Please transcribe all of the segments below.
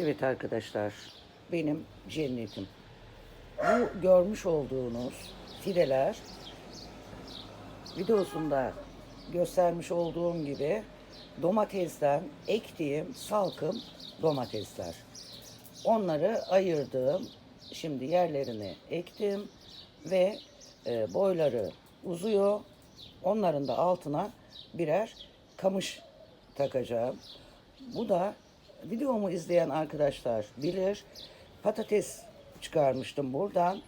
Evet arkadaşlar, benim cennetim. Bu görmüş olduğunuz fideler videosunda göstermiş olduğum gibi domatesten ektiğim salkım domatesler. Onları ayırdım. Şimdi yerlerini ektim ve e, boyları uzuyor. Onların da altına birer kamış takacağım. Bu da videomu izleyen arkadaşlar bilir. Patates çıkarmıştım buradan.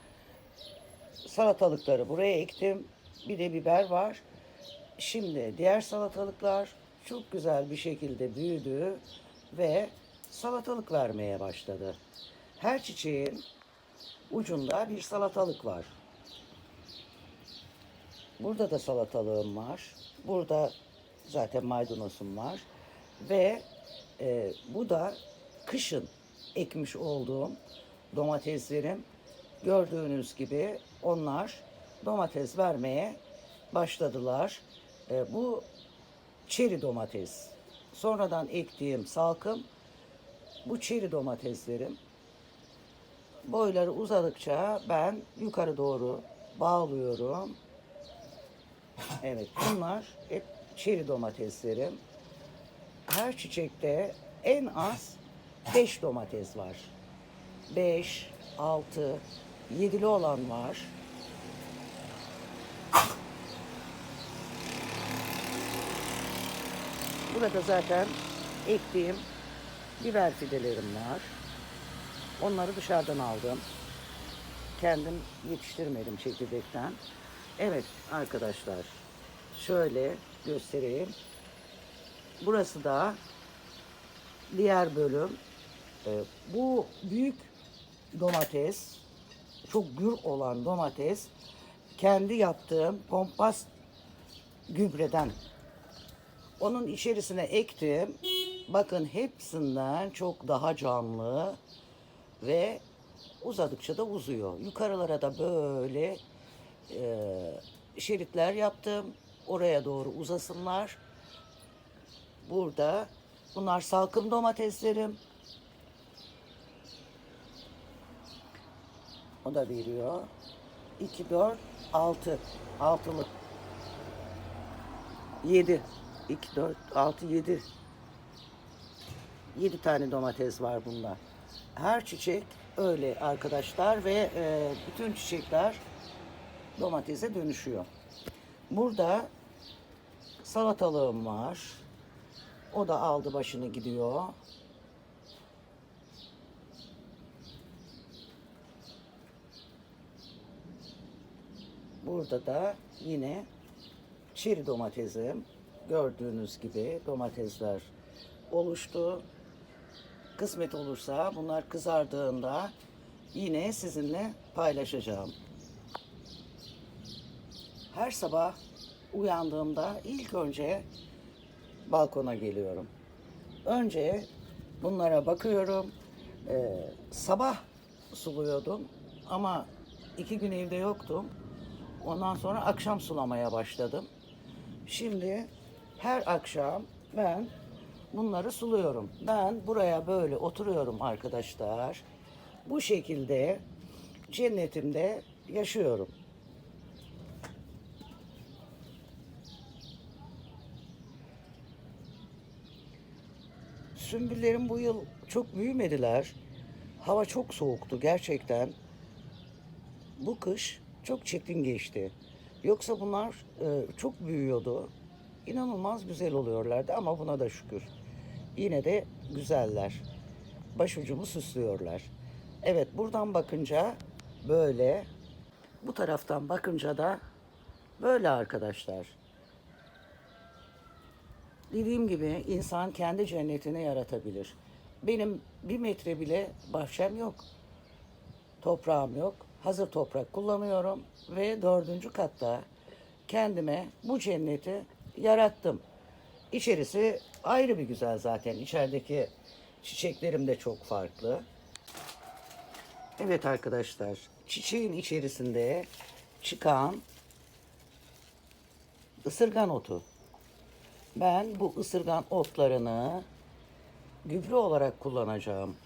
Salatalıkları buraya ektim. Bir de biber var. Şimdi diğer salatalıklar çok güzel bir şekilde büyüdü ve salatalık vermeye başladı. Her çiçeğin ucunda bir salatalık var. Burada da salatalığım var. Burada zaten maydanozum var. Ve e, bu da kışın ekmiş olduğum domateslerim. Gördüğünüz gibi onlar domates vermeye başladılar. E, bu çeri domates. Sonradan ektiğim salkım bu çeri domateslerim. Boyları uzadıkça ben yukarı doğru bağlıyorum. Evet bunlar hep çeri domateslerim. Her çiçekte en az 5 domates var. 5, 6, 7'li olan var. Burada zaten ektiğim biber fidelerim var. Onları dışarıdan aldım. Kendim yetiştirmedim çekirdekten. Evet arkadaşlar şöyle göstereyim. Burası da diğer bölüm. Ee, bu büyük domates, çok gür olan domates kendi yaptığım kompas gübreden onun içerisine ektim. Bakın hepsinden çok daha canlı ve uzadıkça da uzuyor. Yukarılara da böyle e, şeritler yaptım. Oraya doğru uzasınlar. Burada bunlar salkım domateslerim. O da veriyor. 2, 4, 6. Altılık. 7. 2, 4, 6, 7. 7 tane domates var bunda. Her çiçek öyle arkadaşlar ve e, bütün çiçekler domatese dönüşüyor. Burada salatalığım var. O da aldı başını gidiyor. Burada da yine çeri domatesim. Gördüğünüz gibi domatesler oluştu. Kısmet olursa bunlar kızardığında yine sizinle paylaşacağım. Her sabah uyandığımda ilk önce balkona geliyorum. Önce bunlara bakıyorum. Ee, sabah suluyordum ama iki gün evde yoktum. Ondan sonra akşam sulamaya başladım. Şimdi her akşam ben bunları suluyorum. Ben buraya böyle oturuyorum arkadaşlar. Bu şekilde cennetimde yaşıyorum. Sümbüllerim bu yıl çok büyümediler. Hava çok soğuktu gerçekten. Bu kış çok çetin geçti. Yoksa bunlar e, çok büyüyordu. İnanılmaz güzel oluyorlardı ama buna da şükür. Yine de güzeller. Başucumu süslüyorlar. Evet buradan bakınca böyle. Bu taraftan bakınca da böyle arkadaşlar. Dediğim gibi insan kendi cennetini yaratabilir. Benim bir metre bile bahçem yok. Toprağım yok. Hazır toprak kullanıyorum ve dördüncü katta kendime bu cenneti yarattım. İçerisi ayrı bir güzel zaten. İçerideki çiçeklerim de çok farklı. Evet arkadaşlar, çiçeğin içerisinde çıkan ısırgan otu. Ben bu ısırgan otlarını gübre olarak kullanacağım.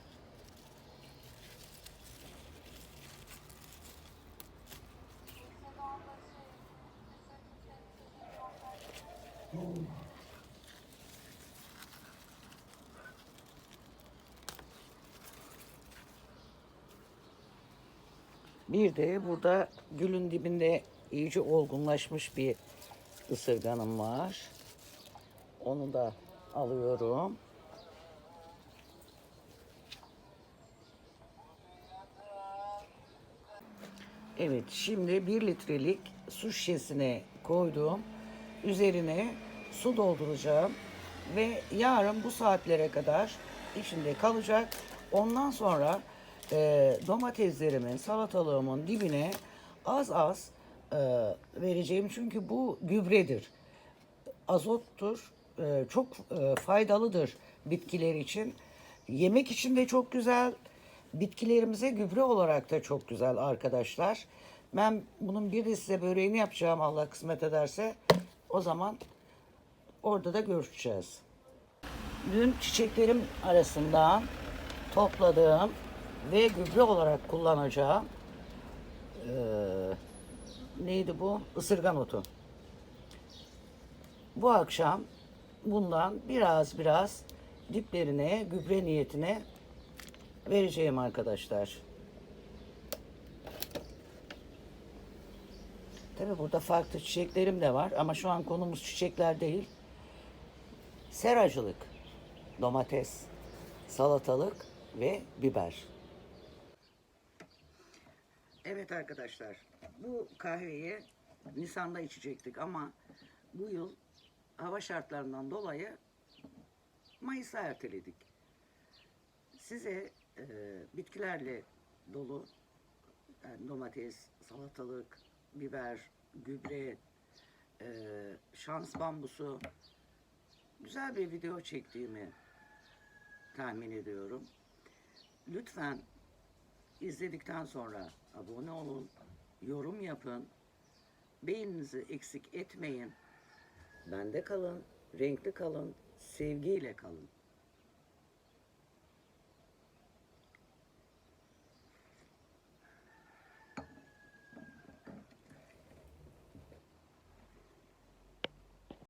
Bir de burada gülün dibinde iyice olgunlaşmış bir ısırganım var. Onu da alıyorum. Evet, şimdi bir litrelik su şişesine koydum. Üzerine su dolduracağım ve yarın bu saatlere kadar içinde kalacak. Ondan sonra e, domateslerimin, salatalığımın dibine az az e, vereceğim çünkü bu gübredir azottur. Ee, çok e, faydalıdır bitkiler için. Yemek için de çok güzel. Bitkilerimize gübre olarak da çok güzel arkadaşlar. Ben bunun bir de size böreğini yapacağım Allah kısmet ederse. O zaman orada da görüşeceğiz. Dün çiçeklerim arasından topladığım ve gübre olarak kullanacağım eee, neydi bu? Isırgan otu. Bu akşam bundan biraz biraz diplerine gübre niyetine vereceğim arkadaşlar. Tabi burada farklı çiçeklerim de var ama şu an konumuz çiçekler değil. Seracılık, domates, salatalık ve biber. Evet arkadaşlar, bu kahveyi Nisan'da içecektik ama bu yıl hava şartlarından dolayı Mayıs'a erteledik. Size e, bitkilerle dolu yani domates, salatalık, biber, gübre, e, şans bambusu güzel bir video çektiğimi tahmin ediyorum. Lütfen izledikten sonra abone olun, yorum yapın, beğeninizi eksik etmeyin. Bende kalın, renkli kalın, sevgiyle kalın.